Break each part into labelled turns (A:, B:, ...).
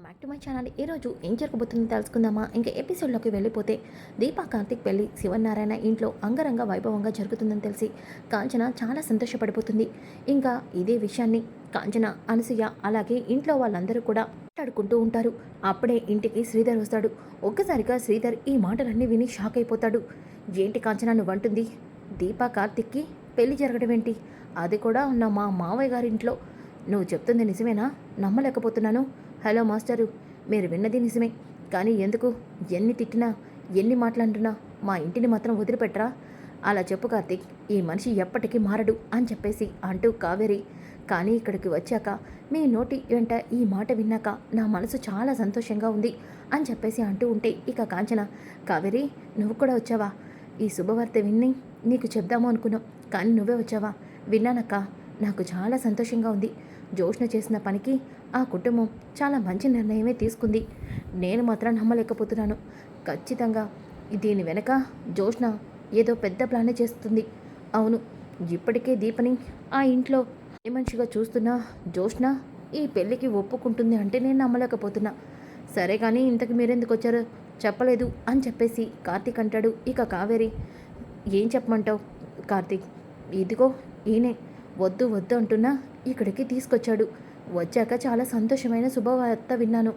A: Welcome back to my channel. ఈరోజు ఏం జరగబోతుందో తెలుసుకుందామా? ఇంకా ఎపిసోడ్లోకి వెళ్ళిపోతే దీపా కార్తిక్ పెళ్ళి శివనారాయణ ఇంట్లో అంగరంగ వైభవంగా జరుగుతుందని తెలిసి కాంచన చాలా సంతోషపడిపోతుంది. ఇంకా ఇదే విషయాన్ని కాంచన అనసూయ అలాగే ఇంట్లో వాళ్ళందరూ కూడా మాట్లాడుకుంటూ ఉంటారు. అప్పుడే ఇంటికి శ్రీధర్ వస్తాడు. ఒక్కసారిగా శ్రీధర్ ఈ మాటలన్నీ విని షాక్ అయిపోతాడు. ఏంటి కాంచన నువ్వంటుంది దీపా కార్తిక్కి పెళ్ళి జరగడం ఏంటి? అది కూడా ఉన్న మా మావయ్య గారి ఇంట్లో నువ్వు చెప్తుంది నిజమేనా? నమ్మలేకపోతున్నాను. హలో మాస్టరు మీరు విన్నది నిజమే. కానీ ఎందుకు? ఎన్ని తిట్టినా ఎన్ని మాట్లాడుతున్నా మా ఇంటిని మాత్రం వదిలిపెట్టరా? అలా చెప్పు కార్తీక్ ఈ మనిషి ఎప్పటికీ మారడు అని చెప్పేసి అంటూ కావేరి కానీ ఇక్కడికి వచ్చాక మీ నోటి వెంట ఈ మాట విన్నాక నా మనసు చాలా సంతోషంగా ఉంది అని చెప్పేసి అంటూ ఉంటే ఇక కాంచన కావేరి నువ్వు కూడా వచ్చావా? ఈ శుభవార్త విన్ని నీకు చెప్దాము అనుకున్నాం కానీ నువ్వే వచ్చావా? విన్నానక్క నాకు చాలా సంతోషంగా ఉంది. జోష్న చేసిన పనికి ఆ కుటుంబం చాలా మంచి నిర్ణయమే తీసుకుంది. నేను మాత్రం నమ్మలేకపోతున్నాను. ఖచ్చితంగా దీని వెనక జోష్న ఏదో పెద్ద ప్లానే చేస్తుంది. అవును ఇప్పటికే దీపని ఆ ఇంట్లో ఏ మనిషిగా చూస్తున్నా జోష్న ఈ పెళ్ళికి ఒప్పుకుంటుంది అంటే నేను నమ్మలేకపోతున్నా. సరే కానీ ఇంతకు మీరెందుకు వచ్చారు? చెప్పలేదు అని చెప్పేసి కార్తీక్ అంటాడు. ఇక కావేరి ఏం చెప్పమంటావు కార్తీక్? ఇదిగో ఈయనే. వద్దు వద్దు అంటున్నా ఇక్కడికి తీసుకొచ్చాడు. వచ్చాక చాలా సంతోషమైన శుభవార్త విన్నాను.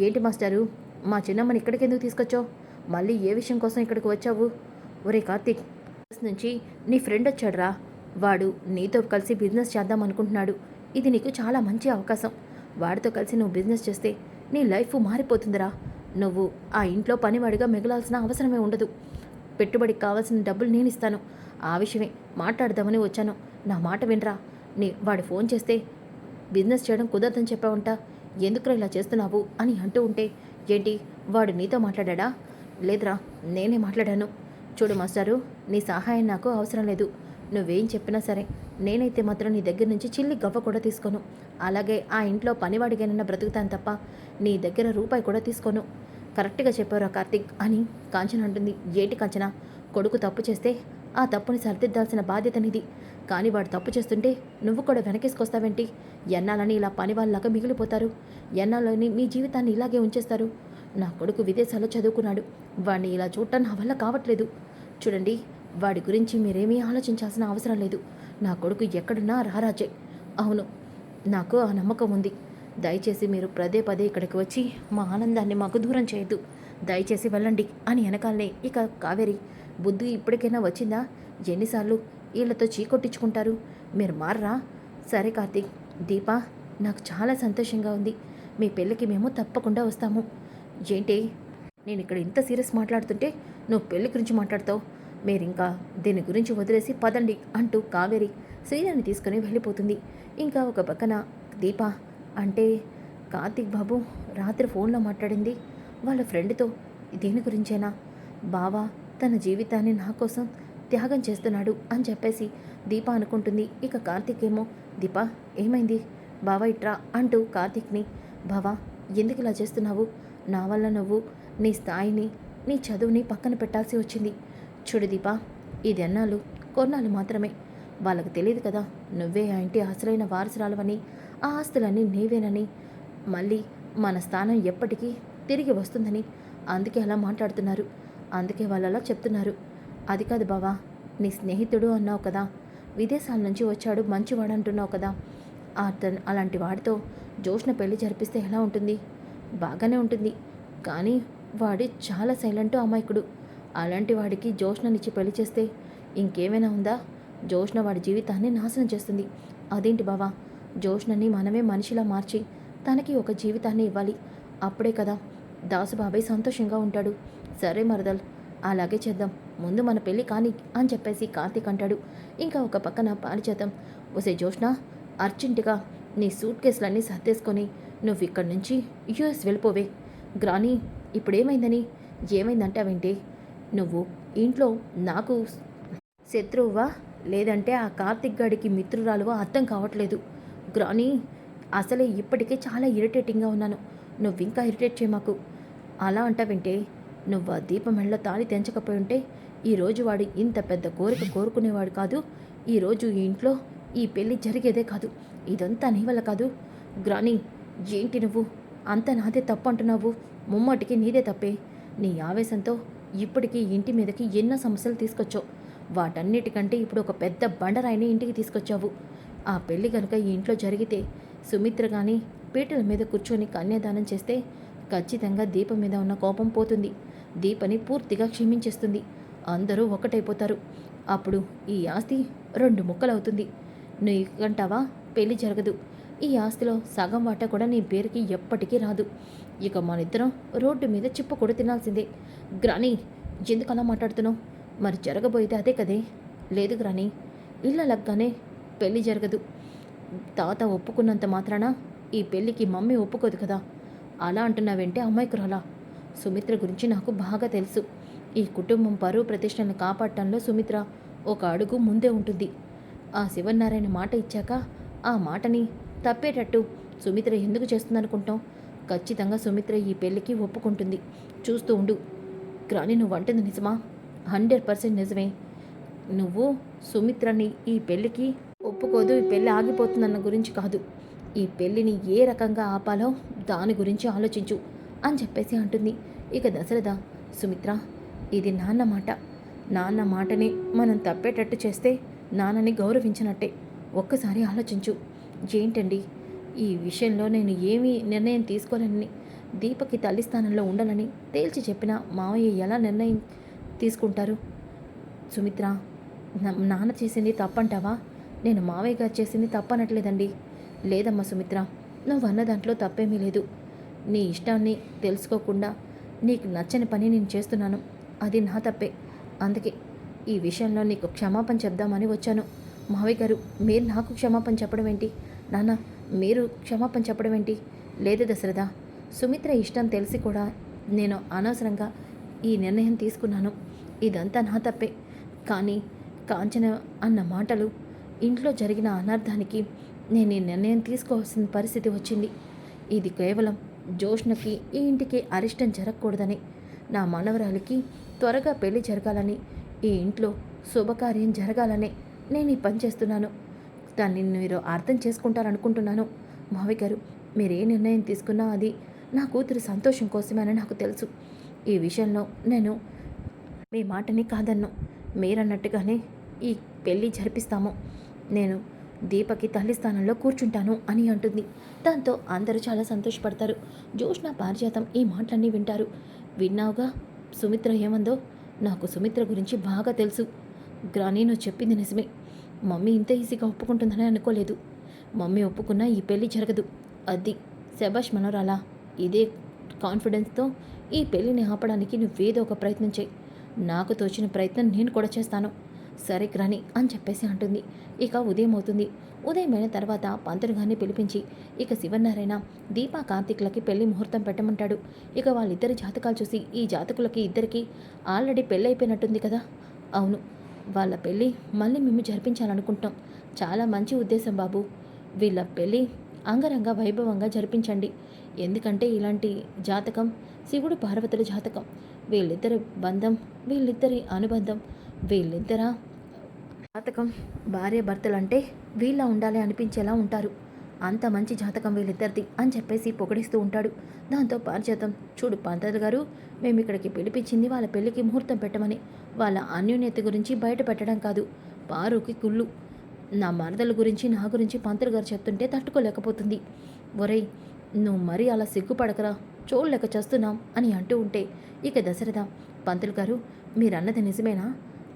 A: ఏంటి మాస్టారు? మా చిన్నమ్మని ఇక్కడికి ఎందుకు తీసుకొచ్చావు? మళ్ళీ ఏ విషయం కోసం ఇక్కడికి వచ్చావు? ఒరే కార్తీక్ నుంచి నీ ఫ్రెండ్ వచ్చాడురా. వాడు నీతో కలిసి బిజినెస్ చేద్దాం అనుకుంటున్నాడు. ఇది నీకు చాలా మంచి అవకాశం. వాడితో కలిసి నువ్వు బిజినెస్ చేస్తే నీ లైఫ్ మారిపోతుందిరా. నువ్వు ఆ ఇంట్లో పనివాడిగా మిగలాల్సిన అవసరమే ఉండదు. పెట్టుబడికి కావాల్సిన డబ్బులు నేను ఇస్తాను. ఆ విషయమే మాట్లాడదామని వచ్చాను. నా మాట వినరా. నీ వాడు ఫోన్ చేస్తే బిజినెస్ చేయడం కుదరదని చెప్పావంట. ఎందుకురా ఇలా చేస్తున్నావు అని అంటూ ఉంటే ఏంటి వాడు నీతో మాట్లాడా లేదురా నేనే మాట్లాడాను. చూడు మాస్టారు నీ సహాయం నాకు అవసరం లేదు. నువ్వేం చెప్పినా సరే నేనైతే మాత్రం నీ దగ్గర నుంచి చిల్లి గవ్వ కూడా తీసుకోను. అలాగే ఆ ఇంట్లో పనివాడిగానన్నా బ్రతుకుతాను తప్ప నీ దగ్గర రూపాయి కూడా తీసుకోను. కరెక్ట్గా చెప్పారా కార్తీక్ అని కాంచన అంటుంది. ఏంటి కాంచన? కొడుకు తప్పు చేస్తే ఆ తప్పుని సరిదిద్దాల్సిన బాధ్యత నీది. కానీ వాడు తప్పు చేస్తుంటే నువ్వు కూడా వెనకేసుకొస్తావేంటి? ఎన్నాలని ఇలా పని వాళ్ళలాగా మిగిలిపోతారు? ఎన్నాలని మీ జీవితాన్ని ఇలాగే ఉంచేస్తారు? నా కొడుకు విదేశాల్లో చదువుకున్నాడు. వాడిని ఇలా చూడటం నా వల్ల కావట్లేదు. చూడండి వాడి గురించి మీరేమీ ఆలోచించాల్సిన అవసరం లేదు. నా కొడుకు ఎక్కడున్నా రారాజే. అవును నాకు ఆ నమ్మకం ఉంది. దయచేసి మీరు పదే పదే ఇక్కడికి వచ్చి మా ఆనందాన్ని మాకు దూరం చేయొద్దు. దయచేసి వెళ్ళండి అని వెనకాలనే ఇక కావేరి బుద్ధి ఇప్పటికైనా వచ్చిందా? ఎన్నిసార్లు వీళ్ళతో చీకొట్టించుకుంటారు. మీరు మార్రా. సరే కార్తీక్ దీపా నాకు చాలా సంతోషంగా ఉంది. మీ పెళ్ళికి మేము తప్పకుండా వస్తాము. ఏంటి? నేను ఇక్కడ ఇంత సీరియస్ మాట్లాడుతుంటే నువ్వు పెళ్ళి గురించి మాట్లాడతావు. మీరు ఇంకా దీని గురించి వదిలేసి పదండి అంటూ కావేరి శ్రీరాన్ని తీసుకుని వెళ్ళిపోతుంది. ఇంకా ఒక పక్కన దీప అంటే కార్తీక్ బాబు రాత్రి ఫోన్లో మాట్లాడింది. వాళ్ళ ఫ్రెండ్తో దీని గురించేనా? బావా తన జీవితాన్ని నా కోసం త్యాగం చేస్తున్నాడు అని చెప్పేసి దీప అనుకుంటుంది. ఇక కార్తీక్ ఏమో దీప ఏమైంది? బావ ఇట్రా అంటూ కార్తీక్ని బావా ఎందుకు ఇలా చేస్తున్నావు? నా వల్ల నువ్వు నీ స్థాయిని నీ చదువుని పక్కన పెట్టాల్సి వచ్చింది. చూడు దీపా ఇది అన్నాళ్ళు కొన్నాళ్ళు మాత్రమే. వాళ్ళకి తెలియదు కదా నువ్వే ఆ ఇంటి అసలైన వారసురాలవని ఆ ఆస్తులన్నీ నీవేనని. మళ్ళీ మన స్థానం ఎప్పటికీ తిరిగి వస్తుందని అందుకే అలా మాట్లాడుతున్నారు. అందుకే వాళ్ళు అలా చెప్తున్నారు. అది కాదు బావా నీ స్నేహితుడు అన్నావు కదా విదేశాల నుంచి వచ్చాడు మంచివాడు అంటున్నావు కదా. అతను అలాంటి వాడితో జోష్న పెళ్ళి జరిపిస్తే ఎలా ఉంటుంది? బాగానే ఉంటుంది కానీ వాడి చాలా సైలెంట్ అమాయకుడు. అలాంటి వాడికి జోష్ననిచ్చి పెళ్ళి చేస్తే ఇంకేమైనా ఉందా? జోష్న వాడి జీవితాన్ని నాశనం చేస్తుంది. అదేంటి బావా జోష్నని మనమే మనిషిలా మార్చి తనకి ఒక జీవితాన్ని ఇవ్వాలి. అప్పుడే కదా దాసు బాబాయ్ సంతోషంగా ఉంటాడు. సరే మరదల్ అలాగే చేద్దాం. ముందు మన పెళ్ళి కానీ అని చెప్పేసి కార్తీక్ అంటాడు. ఇంకా ఒక పక్కన పారిచేతం వసే జ్యోష్ణ అర్జెంటుగా నీ సూట్ కేసులన్నీ సర్దేసుకొని నువ్వు ఇక్కడి నుంచి యూఎస్ వెళ్ళిపోవే. గ్రాని ఇప్పుడేమైందని? ఏమైందంటావేంటి నువ్వు ఇంట్లో నాకు శత్రువువా లేదంటే ఆ కార్తిక్ గడికి మిత్రురాలువా? అర్థం కావట్లేదు. గ్రాని అసలే ఇప్పటికే చాలా ఇరిటేటింగ్గా ఉన్నాను. నువ్వు ఇంకా ఇరిటేట్ చేయ మాకు అలా అంటావంటే? నువ్వు ఆ దీపం మెళ్ళ తాళి తెంచకపోయి ఉంటే ఈరోజు వాడు ఇంత పెద్ద కోరిక కోరుకునేవాడు కాదు. ఈరోజు ఈ ఇంట్లో ఈ పెళ్ళి జరిగేదే కాదు. ఇదంతా నీ వల్ల కాదు. గ్రాని ఏంటి నువ్వు? అంత నాదే తప్పు అంటున్నావు ముమ్మటికి నీదే తప్పే. నీ ఆవేశంతో ఇప్పటికీ ఇంటి మీదకి ఎన్నో సమస్యలు తీసుకొచ్చావు. వాటన్నిటికంటే ఇప్పుడు ఒక పెద్ద బండరాయిని ఇంటికి తీసుకొచ్చావు. ఆ పెళ్ళి కనుక ఈ ఇంట్లో జరిగితే సుమిత్ర కానీ పీటల మీద కూర్చొని కన్యాదానం చేస్తే ఖచ్చితంగా దీపం మీద ఉన్న కోపం పోతుంది. దీపని పూర్తిగా క్షమించేస్తుంది. అందరూ ఒకటైపోతారు. అప్పుడు ఈ ఆస్తి రెండు ముక్కలవుతుంది. నీకంటావా పెళ్ళి జరగదు. ఈ ఆస్తిలో సగం వాటా కూడా నీ పేరుకి ఎప్పటికీ రాదు. ఇక మనిద్దరం రోడ్డు మీద చిప్పు కూడా తినాల్సిందే. గ్రాని ఎందుకు అలా మాట్లాడుతున్నావు? మరి జరగబోయేది అదే కదే? లేదు గ్రాని ఇళ్ళ లగ్గానే పెళ్ళి జరగదు. తాత ఒప్పుకున్నంత మాత్రాన ఈ పెళ్ళికి మమ్మీ ఒప్పుకోదు కదా? అలా అంటున్నావంటే అమ్మాయికురాలా సుమిత్ర గురించి నాకు బాగా తెలుసు. ఈ కుటుంబం పరువు ప్రతిష్టలను కాపాడటంలో సుమిత్ర ఒక అడుగు ముందే ఉంటుంది. ఆ శివనారాయణ మాట ఇచ్చాక ఆ మాటని తప్పేటట్టు సుమిత్ర ఎందుకు చేస్తుందనుకుంటాం? ఖచ్చితంగా సుమిత్ర ఈ పెళ్ళికి ఒప్పుకుంటుంది. చూస్తూ ఉండు. కానీ నువ్వు అంటుంది నిజమా? హండ్రెడ్ పర్సెంట్ నిజమే. నువ్వు సుమిత్రని ఈ పెళ్ళికి ఒప్పుకోదు ఈ పెళ్ళి ఆగిపోతుందన్న గురించి కాదు. ఈ పెళ్ళిని ఏ రకంగా ఆపాలో దాని గురించి ఆలోచించు. అని చెప్పేసి అంటుంది. ఇక దశరథ సుమిత్ర ఇది నాన్న మాట. నాన్న మాటని మనం తప్పేటట్టు చేస్తే నాన్నని గౌరవించినట్టే. ఒక్కసారి ఆలోచించు. ఏంటండి? ఈ విషయంలో నేను ఏమీ నిర్ణయం తీసుకోలేనని దీపకి తల్లి స్థానంలో ఉండాలని తేల్చి చెప్పిన మావయ్య ఎలా నిర్ణయం తీసుకుంటారు? సుమిత్ర నాన్న చేసింది తప్పంటావా? నేను మావయ్య గారు చేసింది తప్పనట్లేదండి. లేదమ్మా సుమిత్ర నువ్వు అన్న దాంట్లో తప్పేమీ లేదు. నీ ఇష్టాన్ని తెలుసుకోకుండా నీకు నచ్చని పని నేను చేస్తున్నాను. అది నా తప్పే. అందుకే ఈ విషయంలో నీకు క్షమాపణ చెప్దామని వచ్చాను. మావయ్య గారు మీరు నాకు క్షమాపణ చెప్పడం ఏంటి? నాన్న మీరు క్షమాపణ చెప్పడం ఏంటి? లేదు దశరథ. సుమిత్ర ఇష్టం తెలిసి కూడా నేను అనవసరంగా ఈ నిర్ణయం తీసుకున్నాను. ఇదంతా నా తప్పే. కానీ కాంచన అన్న మాటలు ఇంట్లో జరిగిన అనర్థానికి నేను ఈ నిర్ణయం తీసుకోవాల్సిన పరిస్థితి వచ్చింది. ఇది కేవలం జోష్నకి ఈ ఇంటికి అరిష్టం జరగకూడదని. నా మనవరాలికి త్వరగా పెళ్ళి జరగాలని ఈ ఇంట్లో శుభకార్యం జరగాలని నేను ఈ పని చేస్తున్నాను. దాన్ని మీరు అర్థం చేసుకుంటారనుకుంటున్నాను. మావి గారు మీరు ఏ నిర్ణయం తీసుకున్నా అది నా కూతురు సంతోషం కోసమని నాకు తెలుసు. ఈ విషయంలో నేను మీ మాటని కాదన్ను. మీరన్నట్టుగానే ఈ పెళ్ళి జరిపిస్తాము. నేను దీపకి తల్లి స్థానంలో కూర్చుంటాను అని అంటుంది. దాంతో అందరూ చాలా సంతోషపడతారు. జోష్న పారిజాతం ఈ మాటలన్నీ వింటారు. విన్నావుగా? సుమిత్ర ఏమందో? నాకు సుమిత్ర గురించి బాగా తెలుసు. గ్రాని నువ్వు చెప్పింది నిజమే. మమ్మీ ఇంత ఈజీగా ఒప్పుకుంటుందని అనుకోలేదు. మమ్మీ ఒప్పుకున్నా ఈ పెళ్ళి జరగదు. అది శబాష్ మనోరాలా? ఇదే కాన్ఫిడెన్స్తో ఈ పెళ్ళిని ఆపడానికి నువ్వేదో ఒక ప్రయత్నం చేయి. నాకు తోచిన ప్రయత్నం నేను కూడా చేస్తాను. సరే గ్రాని అని చెప్పేసి అంటుంది. ఇక ఉదయం అవుతుంది. ఉదయం అయిన తర్వాత పంతులు గారిని పిలిపించి ఇక శివనారాయణ దీపా కార్తీకులకి పెళ్ళి ముహూర్తం పెట్టమంటాడు. ఇక వాళ్ళిద్దరి జాతకాలు చూసి ఈ జాతకులకి ఇద్దరికి ఆల్రెడీ పెళ్ళి అయిపోయినట్టుంది కదా? అవును. వాళ్ళ పెళ్ళి మళ్ళీ మేము జరిపించాలనుకుంటాం చాలా మంచి ఉద్దేశం బాబు. వీళ్ళ పెళ్ళి అంగరంగ వైభవంగా జరిపించండి. ఎందుకంటే ఇలాంటి జాతకం శివుడు పార్వతుల జాతకం. వీళ్ళిద్దరి బంధం వీళ్ళిద్దరి అనుబంధం వీళ్ళిద్దరా జాతకం భార్య భర్తలంటే వీళ్ళ ఉండాలి అనిపించేలా ఉంటారు. అంత మంచి జాతకం వీళ్ళిద్దరిది అని చెప్పేసి పొగిడిస్తూ ఉంటాడు. దాంతో పారిజాతం చూడు పంతులు గారు మేము ఇక్కడికి పిలిపించింది వాళ్ళ పెళ్ళికి ముహూర్తం పెట్టమని. వాళ్ళ అన్యోన్యత గురించి బయట పెట్టడం కాదు. పారుకి కుళ్ళు. నా మరదల గురించి నా గురించి పంతులు గారు చెప్తుంటే తట్టుకోలేకపోతుంది. ఒరేయ్ నువ్వు మరీ అలా సిగ్గుపడకరా. చూడలేక చేస్తున్నాం అని అంటూ ఉంటే ఇక దశరథ పంతులు గారు మీరన్నది నిజమేనా?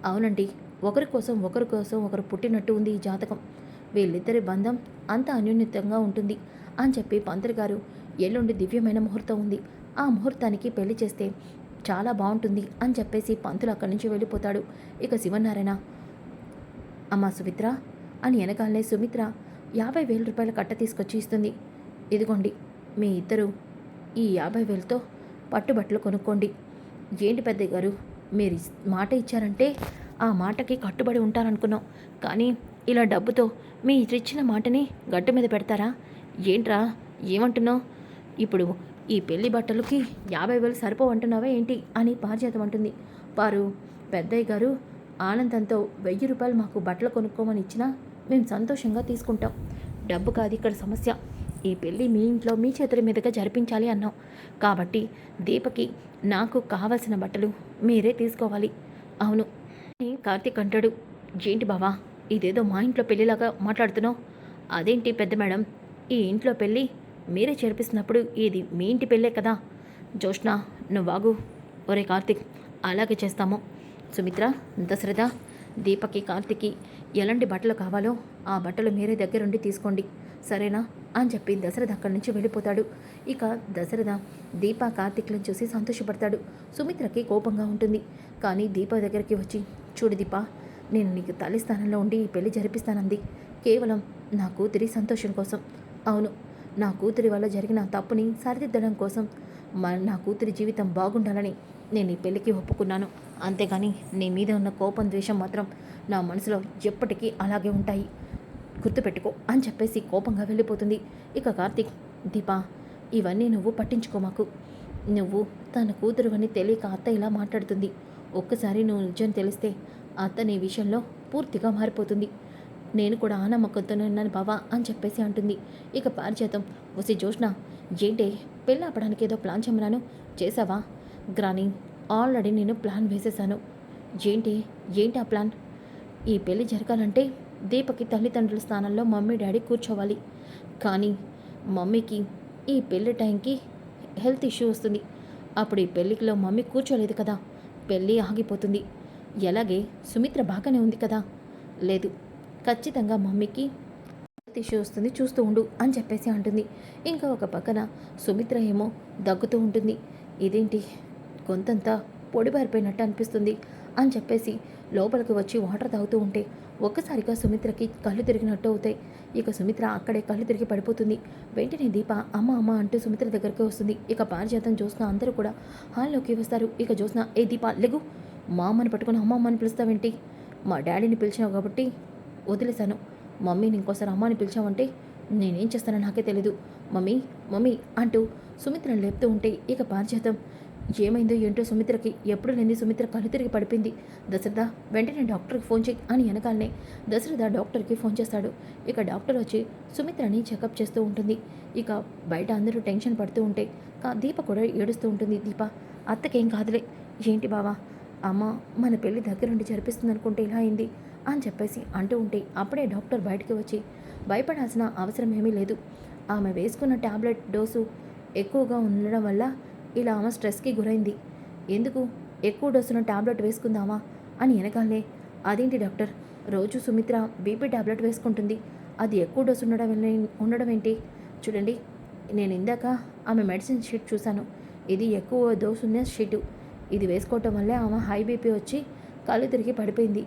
A: అవునండి. ఒకరి కోసం ఒకరి కోసం ఒకరు పుట్టినట్టు ఉంది ఈ జాతకం. వీళ్ళిద్దరి బంధం అంత అన్యోన్యతంగా ఉంటుంది అని చెప్పి పంతులు గారు ఎల్లుండి దివ్యమైన ముహూర్తం ఉంది. ఆ ముహూర్తానికి పెళ్ళి చేస్తే చాలా బాగుంటుంది అని చెప్పేసి పంతులు అక్కడి నుంచి వెళ్ళిపోతాడు. ఇక శివనారాయణ అమ్మా సుమిత్ర అని వెనకాలనే సుమిత్ర యాభై వేల రూపాయల కట్ట తీసుకొచ్చి ఇస్తుంది. ఇదిగోండి మీ ఇద్దరు ఈ యాభై వేలతో పట్టుబట్టలు కొనుక్కోండి. ఏంటి పెద్దయ్య గారు మీరు మాట ఇచ్చారంటే ఆ మాటకి కట్టుబడి ఉంటారనుకున్నాం కానీ ఇలా డబ్బుతో మీ ఇచ్చిన మాటని గట్టు మీద పెడతారా? ఏంట్రా? ఏమంటున్నావు? ఇప్పుడు ఈ పెళ్ళి బట్టలకి యాభై వేలు సరిపోవంటున్నావా ఏంటి? అని పారిజాతం అంటుంది. వారు పెద్దయ్య గారు ఆనందంతో వెయ్యి రూపాయలు మాకు బట్టలు కొనుక్కోమని ఇచ్చినా మేము సంతోషంగా తీసుకుంటాం. డబ్బు కాదు ఇక్కడ సమస్య. ఈ పెళ్ళి మీ ఇంట్లో మీ చేతుల మీదుగా జరిపించాలి అన్నాం. కాబట్టి దీపకి నాకు కావలసిన బట్టలు మీరే తీసుకోవాలి. అవును కార్తీక్ అంటాడు. ఏంటి బావా ఇదేదో మా ఇంట్లో పెళ్ళిలాగా మాట్లాడుతున్నావు? అదేంటి పెద్ద మేడం? ఈ ఇంట్లో పెళ్ళి మీరే చేర్పిస్తున్నప్పుడు ఇది మీ ఇంటి పెళ్ళే కదా? జోష్ణ నువ్వు బాగు ఒరే కార్తీక్ అలాగే చేస్తాము. సుమిత్ర దశరథ దీపకి కార్తిక్కి ఎలాంటి బట్టలు కావాలో ఆ బట్టలు మీరే దగ్గరుండి తీసుకోండి. సరేనా? అని చెప్పి దశరథ అక్కడి నుంచి వెళ్ళిపోతాడు. ఇక దశరథ దీప కార్తిక్లను చూసి సంతోషపడతాడు. సుమిత్రకి కోపంగా ఉంటుంది. కానీ దీప దగ్గరికి వచ్చి చూడు దీపా నేను నీకు తల్లి స్థానంలో ఉండి ఈ పెళ్ళి జరిపిస్తానంది. కేవలం నా కూతురి సంతోషం కోసం. అవును నా కూతురి వల్ల జరిగిన తప్పుని సరిదిద్దడం కోసం మా నా కూతురి జీవితం బాగుండాలని నేను ఈ పెళ్ళికి ఒప్పుకున్నాను. అంతేగాని నీ మీద ఉన్న కోపం ద్వేషం మాత్రం నా మనసులో ఎప్పటికీ అలాగే ఉంటాయి. గుర్తుపెట్టుకో అని చెప్పేసి కోపంగా వెళ్ళిపోతుంది. ఇక కార్తీక్ దీపా ఇవన్నీ నువ్వు పట్టించుకో మాకు. నువ్వు తన కూతురు అని తెలియక అత్త ఇలా మాట్లాడుతుంది. ఒక్కసారి నువ్వు నిజం తెలిస్తే అత్త నీ విషయంలో పూర్తిగా మారిపోతుంది. నేను కూడా ఆ నమ్మకంతోనే ఉన్నాను బావా అని చెప్పేసి అంటుంది. ఇక పారిచేతం వసి జోష్ణ ఏంటే పెళ్ళి ఆపడానికి ఏదో ప్లాన్ చెమ్మరాను చేసావా గ్రాని ఆల్రెడీ నేను ప్లాన్ వేసేసాను ఏంటి? ఏంటి ఆ ప్లాన్? ఈ పెళ్ళి జరగాలంటే దీపకి తల్లిదండ్రుల స్థానంలో మమ్మీ డాడీ కూర్చోవాలి. కానీ మమ్మీకి ఈ పెళ్ళి టైంకి హెల్త్ ఇష్యూ వస్తుంది. అప్పుడు ఈ పెళ్ళికిలో మమ్మీ కూర్చోలేదు కదా. పెళ్ళి ఆగిపోతుంది. ఎలాగే సుమిత్ర బాగానే ఉంది కదా? లేదు ఖచ్చితంగా మమ్మీకి హెల్త్ ఇష్యూ వస్తుంది చూస్తూ ఉండు అని చెప్పేసి అంటుంది. ఇంకా ఒక పక్కన సుమిత్ర ఏమో దగ్గుతూ ఉంటుంది. ఇదేంటి? గొంతంతా పొడిబారిపోయినట్టు అనిపిస్తుంది అని చెప్పేసి లోపలికి వచ్చి వాటర్ తాగుతూ ఉంటే ఒక్కసారిగా సుమిత్రకి కళ్ళు తిరిగినట్టు అవుతాయి. ఇక సుమిత్ర అక్కడే కళ్ళు తిరిగి పడిపోతుంది. వెంటనే దీప అమ్మ అమ్మ అంటూ సుమిత్ర దగ్గరికి వస్తుంది. ఇక పారిజాతం జ్యోత్స్న అందరూ కూడా హాల్లోకి వస్తారు. ఇక జ్యోత్స్న ఏ దీప లెగు. మా అమ్మని పట్టుకుని అమ్మ అమ్మని పిలుస్తావేంటి? మా డాడీని పిలిచావు కాబట్టి వదిలేశాను. మమ్మీని ఇంకోసారి అమ్మని పిలిచావంటే నేనేం చేస్తానో నాకే తెలీదు. మమ్మీ మమ్మీ అంటూ సుమిత్రను లేపుతూ ఉంటే ఇక పారిజాతం ఏమైందో ఏంటో సుమిత్రకి ఎప్పుడు లేని సుమిత్ర కళ్ళు తిరిగి పడిపోయింది. దశరథ వెంటనే డాక్టర్కి ఫోన్ చేయి అని వెనకాలనే దశరథ డాక్టర్కి ఫోన్ చేస్తాడు. ఇక డాక్టర్ వచ్చి సుమిత్రని చెకప్ చేస్తూ ఉంటుంది. ఇక బయట అందరూ టెన్షన్ పడుతూ ఉంటే కా- దీప కూడా ఏడుస్తూ ఉంటుంది. దీప అత్తకేం కాదులే. ఏంటి బావా? అమ్మ మన పెళ్ళి దగ్గరుండి జరిపిస్తుంది అనుకుంటే ఇలా అయింది అని చెప్పేసి అంటూ ఉంటే అప్పుడే డాక్టర్ బయటికి వచ్చి భయపడాల్సిన అవసరం ఏమీ లేదు. ఆమె వేసుకున్న టాబ్లెట్ డోసు ఎక్కువగా ఉండడం వల్ల ఇలా ఆమె స్ట్రెస్కి గురైంది. ఎందుకు? ఎక్కువ డోసున టాబ్లెట్ వేసుకుందామా? అని వెనకాలే. అదేంటి డాక్టర్? రోజు సుమిత్ర బీపీ టాబ్లెట్ వేసుకుంటుంది. అది ఎక్కువ డోసు ఉండడం ఉండడం ఏంటి? చూడండి నేను ఇందాక ఆమె మెడిసిన్ షీట్ చూశాను. ఇది ఎక్కువ డోసు ఉన్న షీటు. ఇది వేసుకోవటం వల్లే ఆమె హై బీపీ వచ్చి కళ్ళు తిరిగి పడిపోయింది.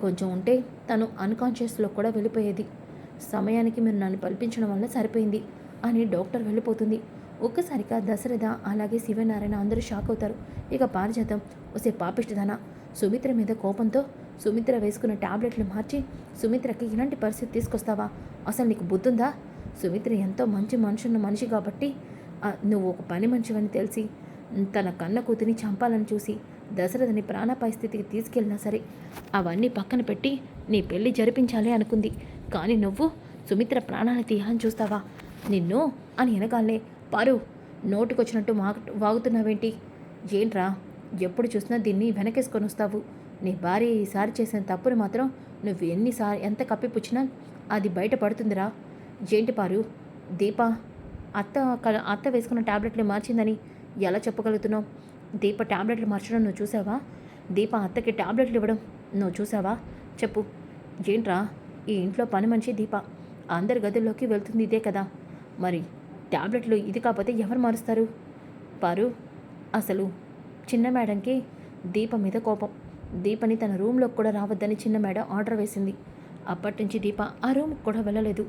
A: కొంచెం ఉంటే తను అన్కాన్షియస్లో కూడా వెళ్ళిపోయేది. సమయానికి మీరు నన్ను పల్పించడం వల్ల సరిపోయింది అని డాక్టర్ వెళ్ళిపోతుంది. ఒక్కసారిగా దశరథ అలాగే శివనారాయణ అందరూ షాక్ అవుతారు. ఇక పారిజాతం వసే పాపిష్టిదన? సుమిత్ర మీద కోపంతో సుమిత్ర వేసుకున్న టాబ్లెట్లు మార్చి సుమిత్రకి ఇలాంటి పరిస్థితి తీసుకొస్తావా? అసలు నీకు బుద్ధుందా? సుమిత్ర ఎంతో మంచి మనుషున్న మనిషి కాబట్టి నువ్వు ఒక పని మనిషివని తెలిసి తన కన్న కూతుని చంపాలని చూసి దశరథని ప్రాణాపాయ స్థితికి తీసుకెళ్ళినా సరే అవన్నీ పక్కన పెట్టి నీ పెళ్ళి జరిపించాలి అనుకుంది. కానీ నువ్వు సుమిత్ర ప్రాణాన్ని తీయాలని చూస్తావా? నిన్ను అని వెనకాలనే పారు నోటికొచ్చినట్టు మా వాగుతున్నావేంటి? ఏంట్రా ఎప్పుడు చూసినా దీన్ని వెనకేసుకొని వస్తావు. నీ భార్య ఈసారి చేసిన తప్పును మాత్రం నువ్వు ఎన్నిసార్లు ఎంత కప్పిపుచ్చినా అది బయట పడుతుందిరా. ఏంటి పారు దీప అత్త కల- అత్త వేసుకున్న టాబ్లెట్లు మార్చిందని ఎలా చెప్పగలుగుతున్నావు? దీప టాబ్లెట్లు మార్చడం నువ్వు చూసావా? దీప అత్తకి టాబ్లెట్లు ఇవ్వడం నువ్వు చూసావా? చెప్పు. ఏంట్రా ఈ ఇంట్లో పని మనిషి దీప. అందరి గదుల్లోకి వెళ్తుంది ఇదే కదా. మరి ట్యాబ్లెట్లు ఇది కాకపోతే ఎవరు మారుస్తారు? పారు అసలు చిన్న మేడంకి దీప మీద కోపం. దీపని తన రూమ్లోకి కూడా రావద్దని చిన్న మేడం ఆర్డర్ వేసింది. అప్పటి నుంచి దీప ఆ రూమ్కి కూడా వెళ్ళలేదు.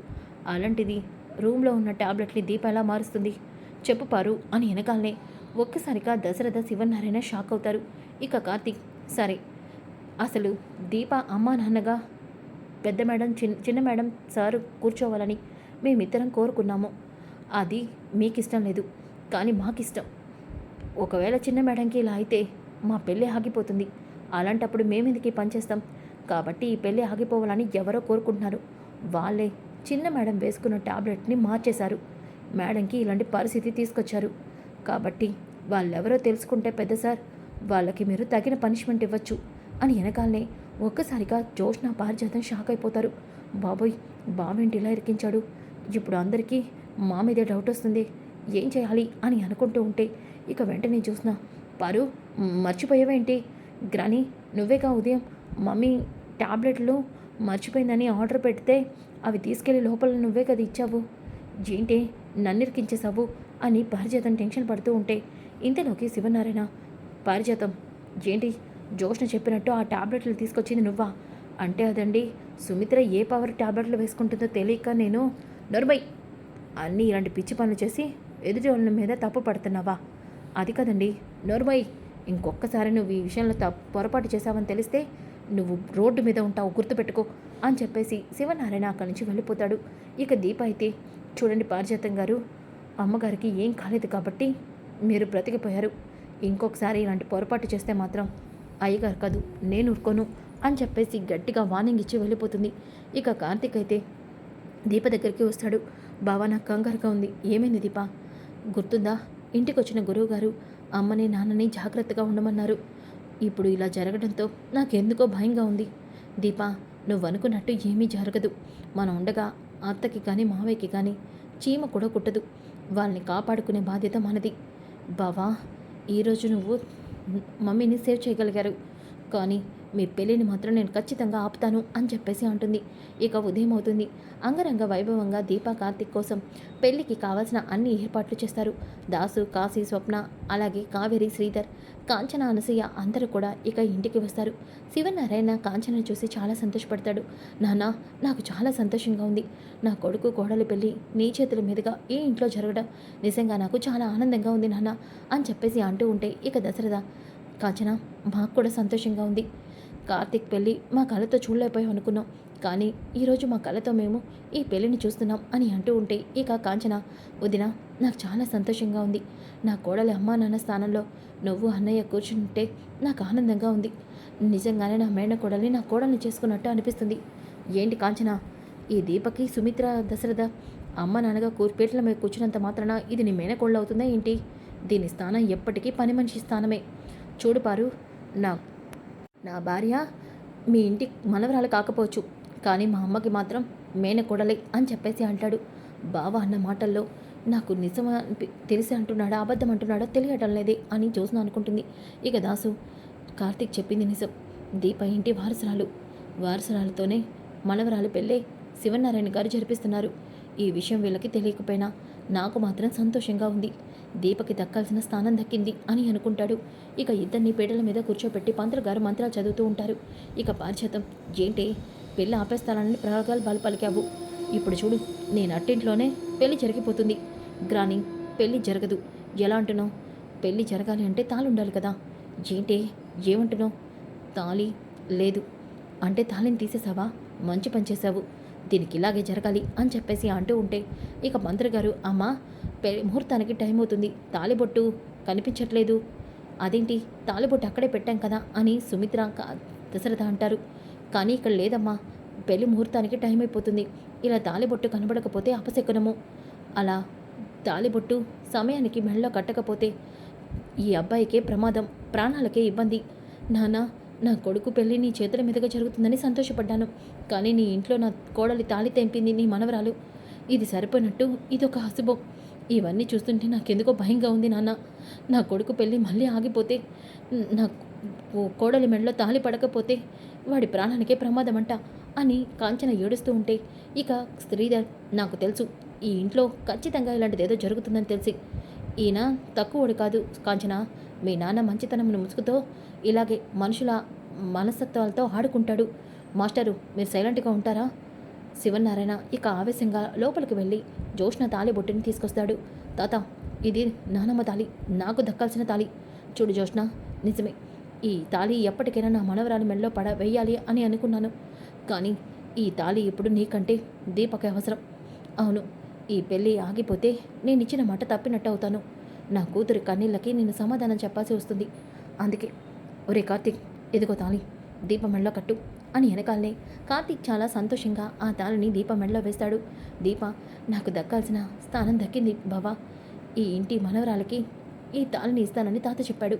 A: అలాంటిది రూమ్లో ఉన్న టాబ్లెట్ని దీప ఎలా మారుస్తుంది? చెప్పు పారు అని వెనకాలనే ఒక్కసారిగా దశరథ శివనారాయణ షాక్ అవుతారు. ఇక కార్తీక్ సరే అసలు దీప అమ్మా నాన్నగా పెద్ద మేడం చిన్న చిన్న మేడం సారు కూర్చోవాలని మేమిద్దరం కోరుకున్నాము. అది మీకు ఇష్టం లేదు కానీ మాకు ఇష్టం ఒకవేళ చిన్న మేడంకి ఇలా అయితే మా పెళ్ళి ఆగిపోతుంది. అలాంటప్పుడు మేమెందుకు పనిచేస్తాం కాబట్టి ఈ పెళ్ళి ఆగిపోవాలని ఎవరో కోరుకుంటున్నారు. వాళ్ళే చిన్న మేడం వేసుకున్న టాబ్లెట్ని మార్చేశారు. మేడంకి ఇలాంటి పరిస్థితి తీసుకొచ్చారు. కాబట్టి వాళ్ళెవరో తెలుసుకుంటే పెద్ద సార్ వాళ్ళకి మీరు తగిన పనిష్మెంట్ ఇవ్వచ్చు. అని వెనకాలనే ఒక్కసారిగా జోష్న పారిజాతం షాక్ అయిపోతారు. బాబోయ్ బావేంటి ఇలా ఇరికించాడు? ఇప్పుడు అందరికీ మా మీదే డౌట్ వస్తుంది. ఏం చేయాలి అని అనుకుంటూ ఉంటే ఇక వెంటనే చూసిన పరు మర్చిపోయావేంటి? గ్రాని నువ్వేగా ఉదయం మమ్మీ ట్యాబ్లెట్లు మర్చిపోయిందని ఆర్డర్ పెడితే అవి తీసుకెళ్ళి లోపల నువ్వే కదా ఇచ్చావు. ఏంటి నన్నిరికించేశావు? అని పారిజాతం టెన్షన్ పడుతూ ఉంటే ఇంతలోకి శివనారాయణ పారిజాతం ఏంటి? జోష్న చెప్పినట్టు ఆ టాబ్లెట్లు తీసుకొచ్చింది నువ్వా? అంటే అదండి సుమిత్ర ఏ పవర్ టాబ్లెట్లు వేసుకుంటుందో తెలియక నేను నర్మై అన్నీ ఇలాంటి పిచ్చి పనులు చేసి ఎదుటి వాళ్ళ మీద తప్పు పడుతున్నావా? అది కదండి. నోర్మయ్ ఇంకొకసారి నువ్వు ఈ విషయంలో తప్పు పొరపాటు చేశావని తెలిస్తే నువ్వు రోడ్డు మీద ఉంటావు గుర్తుపెట్టుకో అని చెప్పేసి శివనారాయణ అక్కడి నుంచి వెళ్ళిపోతాడు. ఇక దీప అయితే చూడండి పారిజాతం గారు అమ్మగారికి ఏం కాలేదు కాబట్టి మీరు బ్రతికిపోయారు. ఇంకొకసారి ఇలాంటి పొరపాటు చేస్తే మాత్రం అయ్యగారు కాదు నేను ఊరుకోను అని చెప్పేసి గట్టిగా వార్నింగ్ ఇచ్చి వెళ్ళిపోతుంది. ఇక కార్తీక్ అయితే దీప దగ్గరికి వస్తాడు. బావా నాకు కంగారుగా ఉంది. ఏమైంది దీపా? గుర్తుందా? ఇంటికొచ్చిన గురువుగారు అమ్మని నాన్నని జాగ్రత్తగా ఉండమన్నారు. ఇప్పుడు ఇలా జరగడంతో నాకెందుకో భయంగా ఉంది. దీపా నువ్వు అనుకున్నట్టు ఏమీ జరగదు. మనం ఉండగా అత్తకి కానీ మావయ్యకి కానీ చీమ కూడా కుట్టదు. వాళ్ళని కాపాడుకునే బాధ్యత మనది. బావా ఈరోజు నువ్వు మమ్మీని సేవ్ చేయగలిగారు. కానీ మీ పెళ్ళిని మాత్రం నేను ఖచ్చితంగా ఆపుతాను అని చెప్పేసి అంటుంది. ఇక ఉదయం అవుతుంది అంగరంగ వైభవంగా దీపా కార్తిక్ కోసం పెళ్ళికి కావాల్సిన అన్ని ఏర్పాట్లు చేస్తారు. దాసు కాశీ స్వప్న అలాగే కావేరి శ్రీధర్ కాంచన అనసూయ అందరూ కూడా ఇక ఇంటికి వస్తారు. శివనారాయణ కాంచనను చూసి చాలా సంతోషపడతాడు. నానా నాకు చాలా సంతోషంగా ఉంది. నా కొడుకు కోడలు పెళ్ళి నీ చేతుల మీదుగా ఈ ఇంట్లో జరగడం నిజంగా నాకు చాలా ఆనందంగా ఉంది నాన్న అని చెప్పేసి అంటూ ఉంటే ఇక దశరథ కాంచన మాకు కూడా సంతోషంగా ఉంది. కార్తీక్ పెళ్ళి మా కళతో చూడలేకపోయాం అనుకున్నాం. కానీ ఈరోజు మా కళతో మేము ఈ పెళ్ళిని చూస్తున్నాం అని అంటూ ఉంటే ఇక కాంచన వదిన నాకు చాలా సంతోషంగా ఉంది. నా కోడలి అమ్మా నాన్న స్థానంలో నువ్వు అన్నయ్య కూర్చుంటే నాకు ఆనందంగా ఉంది. నిజంగానే నా మేన కోడల్ని నా కోడల్ని చేసుకున్నట్టు అనిపిస్తుంది. ఏంటి కాంచన ఈ దీపకి సుమిత్ర దశరథ అమ్మ నాన్నగా కూర్పేట్ల మీద కూర్చున్నంత మాత్రాన ఇది నీ మేనకోళ్ళు అవుతుందా ఏంటి? దీని స్థానం ఎప్పటికీ పని మనిషి స్థానమే. చూడు పారు నా నా భార్య మీ ఇంటి మనవరాలు కాకపోవచ్చు కానీ మా అమ్మకి మాత్రం మేనకోడలే అని చెప్పేసి అంటాడు. బావ అన్న మాటల్లో నాకు నిజం తెలిసి అంటున్నాడా అబద్ధం అంటున్నాడా తెలియటం లేదే అని జ్యోత్స్న అనుకుంటుంది. ఇక దాసు కార్తీక్ చెప్పింది నిజం. దీప ఇంటి వారసురాలు. వారసురాలతోనే మనవరాలు పెళ్ళే శివనారాయణ గారు జరిపిస్తున్నారు. ఈ విషయం వీళ్ళకి తెలియకపోయినా నాకు మాత్రం సంతోషంగా ఉంది. దీపకి దక్కాల్సిన స్థానం దక్కింది అని అనుకుంటాడు. ఇక ఇద్దరిని పీటల మీద కూర్చోపెట్టి పంతులు గారు మంత్రాలు చదువుతూ ఉంటారు. ఇక బాధ్యతం ఏంటి పెళ్ళి ఆపేస్తానని ప్రగల్భాలు పలికావు. ఇప్పుడు చూడు నేను అట్టింట్లోనే పెళ్ళి జరిగిపోతుంది. గ్రాని పెళ్ళి జరగదు. ఎలా అంటున్నావు? పెళ్ళి జరగాలి అంటే తాళి ఉండాలి కదా. ఏంటి ఏమంటున్నావు? తాళి లేదు. అంటే తాళిని తీసేసావా? మంచి పని చేసావు దీనికి ఇలాగే జరగాలి అని చెప్పేసి అంటూ ఉంటే ఇక మంత్రి గారు అమ్మ ముహూర్తానికి టైం అవుతుంది. తాలిబొట్టు కనిపించట్లేదు. అదేంటి? తాలిబొట్టు అక్కడే పెట్టాం కదా అని సుమిత్ర దశరథ అంటారు. కానీ ఇక్కడ లేదమ్మా. పెళ్ళి ముహూర్తానికి టైం అయిపోతుంది. ఇలా తాలిబొట్టు కనబడకపోతే అపశకునము. అలా తాలిబొట్టు సమయానికి మెళ్ళలో కట్టకపోతే ఈ అబ్బాయికే ప్రమాదం ప్రాణాలకే ఇబ్బంది. నాన్న నా కొడుకు పెళ్ళి నీ చేతుల మీదుగా జరుగుతుందని సంతోషపడ్డాను. కానీ నీ ఇంట్లో నా కోడలి తాళి తెంపింది నీ మనవరాలు. ఇది సరిపోయినట్టు ఇదొక అశుభం ఇవన్నీ చూస్తుంటే నాకెందుకో భయంగా ఉంది నాన్న. నా కొడుకు పెళ్ళి మళ్ళీ ఆగిపోతే నా కోడలి మెడలో తాళి పడకపోతే వాడి ప్రాణానికే ప్రమాదమంట అని కాంచన ఏడుస్తూ ఉంటే ఇక స్త్రీధర్ నాకు తెలుసు ఈ ఇంట్లో ఖచ్చితంగా ఇలాంటిది ఏదో జరుగుతుందని తెలిసి. ఈయన తక్కువడు కాదు కాంచన. మీ నాన్న మంచితనమును ముసుగుతో ఇలాగే మనుషుల మనస్తత్వాలతో ఆడుకుంటాడు. మాస్టరు మీరు సైలెంట్గా ఉంటారా? శివనారాయణ ఇక ఆవేశంగా లోపలికి వెళ్ళి జోష్న తాళి బొట్టిని తీసుకొస్తాడు. తాత ఇది నానమ్మ తాళి నాకు దక్కాల్సిన తాళి. చూడు జోష్ణ నిజమే ఈ తాళి ఎప్పటికైనా నా మనవరాలి మెడలో పడ వేయాలి అని అనుకున్నాను. కానీ ఈ తాళి ఇప్పుడు నీకంటే దీపక అవసరం. అవును ఈ పెళ్ళి ఆగిపోతే నేను ఇచ్చిన మాట తప్పినట్టు అవుతాను. నా కూతురి కన్నీళ్ళకి నేను సమాధానం చెప్పాల్సి వస్తుంది. అందుకే ఒరే కార్తీక్ ఎదుగో తాళి దీపం కట్టు అని వెనకాలనే కార్తీక్ చాలా సంతోషంగా ఆ తాళిని దీప వేస్తాడు. దీప నాకు దక్కాల్సిన స్థానం దక్కింది బావా. ఈ ఇంటి మనవరాలకి ఈ తాళిని ఇస్తానని తాత చెప్పాడు.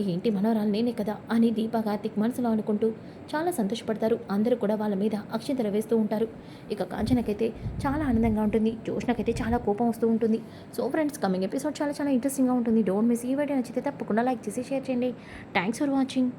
A: ఈ ఇంటి నేనే కదా అని దీపా కార్తిక్ మనసులో అనుకుంటూ చాలా సంతోషపడతారు. అందరూ కూడా వాళ్ళ మీద అక్షింతలు వేస్తూ ఉంటారు. ఇక కాంచనకైతే చాలా ఆనందంగా ఉంటుంది. జోష్నకైతే చాలా కోపం వస్తూ ఉంటుంది. సో ఫ్రెండ్స్ కమింగ్ ఎపిసోడ్ చాలా చాలా ఇంట్రెస్టింగ్గా ఉంటుంది. డోంట్ మిస్ ఈ వీడియో నచ్చితే తప్పకుండా లైక్ చేసి షేర్ చేయండి. Thanks for watching